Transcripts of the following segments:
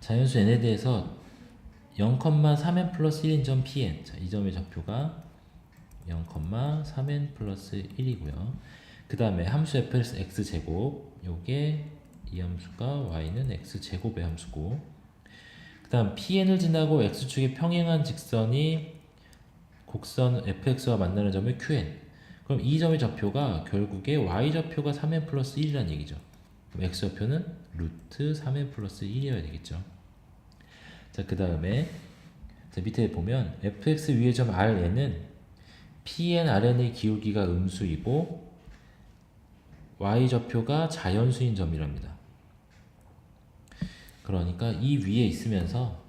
자연수 n에 대해서 0,3n 플러스 1인 점 pn 자, 이 점의 좌표가 0,3n 플러스 1이고요. 그 다음에 함수 fx x 제곱 요게 이 함수가 y는 x 제곱의 함수고 그 다음 pn을 지나고 x축에 평행한 직선이 곡선 fx와 만나는 점을 qn 그럼 이 점의 좌표가 결국에 y 좌표가 3n 플러스 1이라는 얘기죠. 그럼 x 좌표는 루트 3n 플러스 1이어야 되겠죠. 자, 그 다음에 자, 밑에 보면 fx 위의 점 rn은 pn rn의 기울기가 음수이고 y 좌표가 자연수인 점이랍니다. 그러니까 이 위에 있으면서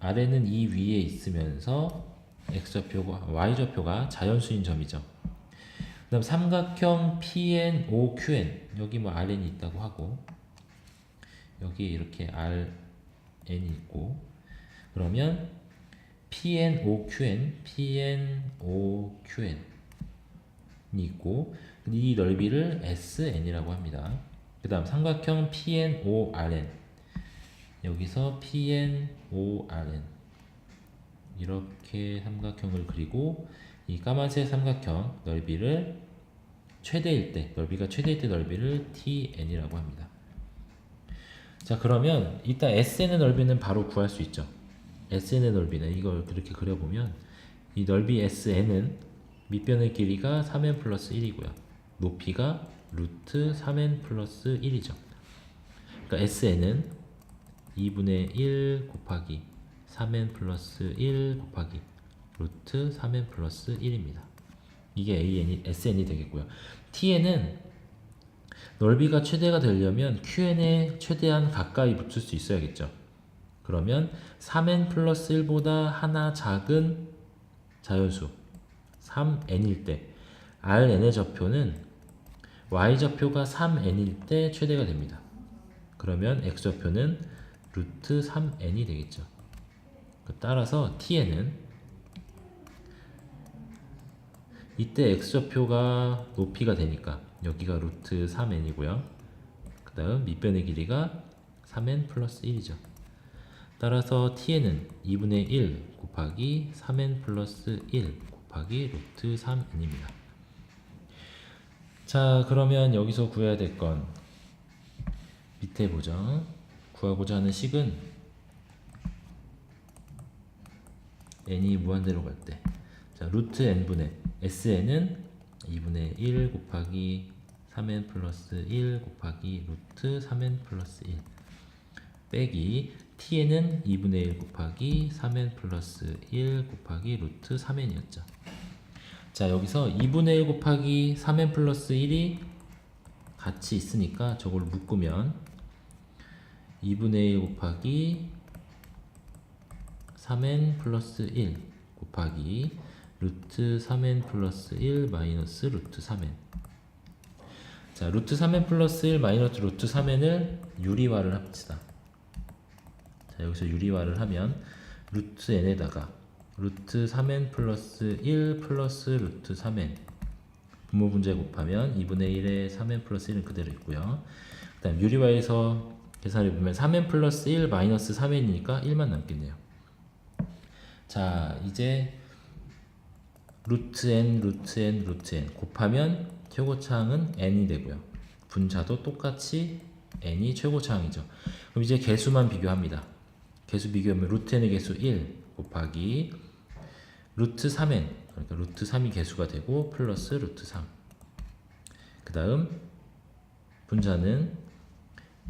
rn은 이 위에 있으면서 x 좌표가 y 좌표가 자연수인 점이죠. 그다음 삼각형 PNOQN 여기 뭐 RN이 있다고 하고. 여기 이렇게 RN이 있고. 그러면 PNOQN PNOQN이 있고. 이 넓이를 SN이라고 합니다. 그다음 삼각형 PNORN 여기서 PNORN 이렇게 삼각형을 그리고 이 까만색 삼각형 넓이를 최대일 때 넓이가 최대일 때 넓이를 TN이라고 합니다. 자 그러면 이따 SN의 넓이는 바로 구할 수 있죠. SN의 넓이는 이걸 그렇게 그려보면 이 넓이 SN은 밑변의 길이가 3n 플러스 1이고요. 높이가 루트 3n 플러스 1이죠. 그러니까 SN은 2분의 1 곱하기 3n 플러스 1 곱하기 루트 3n 플러스 1입니다. 이게 AN이, SN이 되겠고요. TN은 넓이가 최대가 되려면 QN에 최대한 가까이 붙을 수 있어야겠죠. 그러면 3n 플러스 1보다 하나 작은 자연수 3n일 때 Rn의 좌표는 y좌표가 3n일 때 최대가 됩니다. 그러면 x좌표는 루트 3n이 되겠죠. 따라서 tn은 이때 x좌표가 높이가 되니까 여기가 루트 3n이고요. 그 다음 밑변의 길이가 3n 플러스 1이죠. 따라서 tn은 2분의 1 곱하기 3n 플러스 1 곱하기 루트 3n입니다. 자 그러면 여기서 구해야 될 건 밑에 보죠. 구하고자 하는 식은 n이 무한대로 갈 때. 자, 루트 n분의 sn은 2분의 1 곱하기 3n 플러스 1 곱하기 루트 3n 플러스 1 빼기 tn은 2분의 1 곱하기 3n 플러스 1 곱하기 루트 3n이었죠. 자, 여기서 2분의 1 곱하기 3n 플러스 1이 같이 있으니까 저걸 묶으면 2분의 1 곱하기 3n 플러스 1 곱하기 루트 3n 플러스 1 마이너스 루트 3n 자 루트 3n 플러스 1 마이너스 루트 3n을 유리화를 합시다. 자 여기서 유리화를 하면 루트 n에다가 루트 3n 플러스 1 플러스 루트 3n 분모 분자 곱하면 2분의 1에 3n 플러스 1은 그대로 있고요. 그 다음 유리화에서 계산해 보면 3n 플러스 1 마이너스 3n이니까 1만 남겠네요. 자 이제 루트 n 루트 n 루트 n 곱하면 최고차항은 n이 되고요. 분자도 똑같이 n이 최고차항이죠. 그럼 이제 개수만 비교합니다. 개수 비교하면 루트 n의 개수 1 곱하기 루트 3n 그러니까 루트 3이 개수가 되고 플러스 루트 3 그 다음 분자는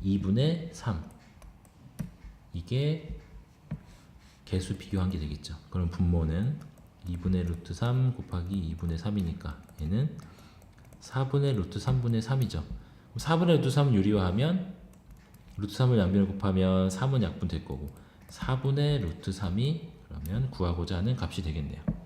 2분의 3 이게 개수 비교한 게 되겠죠. 그럼 분모는 2분의 루트 3 곱하기 2분의 3이니까 얘는 4분의 루트 3분의 3이죠. 4분의 루트 3 유리화하면 루트 3을 양변을 곱하면 3은 약분 될 거고 4분의 루트 3이 그러면 구하고자 하는 값이 되겠네요.